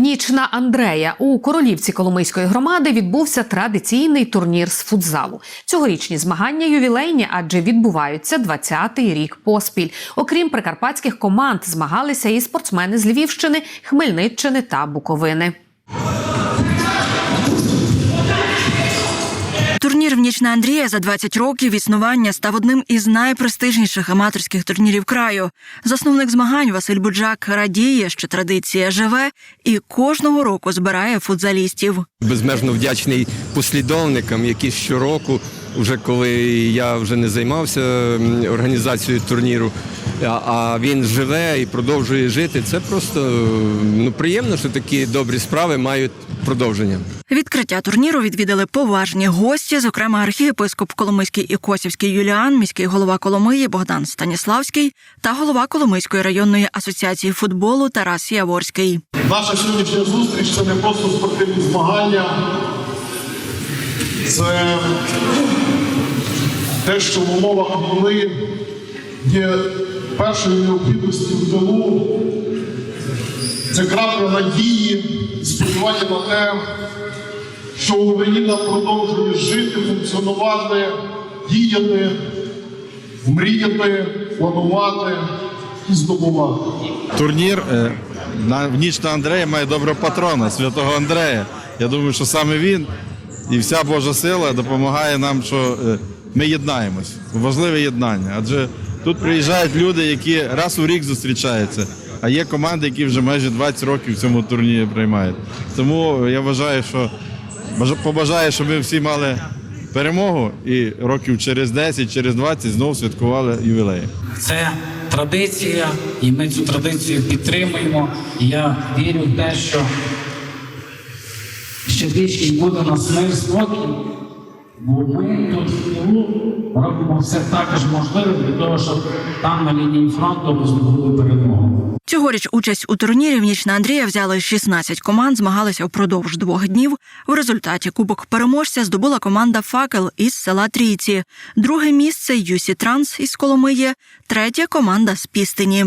ніч на Андрея у королівці Коломийської громади відбувся традиційний турнір з футзалу. Цьогорічні змагання ювілейні, адже відбуваються 20-й рік поспіль. Окрім прикарпатських команд, змагалися і спортсмени з Львівщини, Хмельниччини та Буковини. Турнір Андрія за 20 років існування став одним із найпрестижніших аматорських турнірів краю. Засновник змагань Василь Буджак радіє, що традиція живе і кожного року збирає футзалістів. безмежно вдячний послідовникам, які щороку, вже коли я вже не займався організацією турніру, а- він живе і продовжує жити. Це просто ну, приємно, що такі добрі справи мають продовження. Відкриття турніру відвідали поважні гості, зокрема архієпископ Коломийський і Косівський Юліан, міський голова Коломиї Богдан Станіславський та голова Коломийської районної асоціації футболу Тарас Яворський. Наша сьогоднішня зустріч це не просто спортивні змагання, це те, що в умовах війни є першою необхідністю в тилу. Це крапка надії, сподівання на те, що Україна продовжує жити, функціонувати, діяти, мріяти, планувати і здобувати. турнір е, на ніч на Андрея має доброго патрона, святого Андрея. Я думаю, що саме він і вся Божа сила допомагає нам, що е, ми єднаємось. Важливе єднання. Адже тут приїжджають люди, які раз у рік зустрічаються. А є команди, які вже майже 20 років в цьому турнірі приймають. Тому я вважаю, що бажа- побажаю, щоб ми всі мали перемогу і років через 10, через 20 знову святкували ювілей. Це традиція, і ми цю традицію підтримуємо. Я вірю в те, що ще трішки буде нас мир спокій, ми тут в тилу робимо все також можливе для того, щоб там на лінії фронту ми здобули перемогу. Цьогоріч участь у турнірі в ніч на Андрія взяли 16 команд, змагалися впродовж двох днів. В результаті кубок переможця здобула команда Факел із села Трійці. Друге місце Юсі Транс із Коломиї, третє команда з Пістині.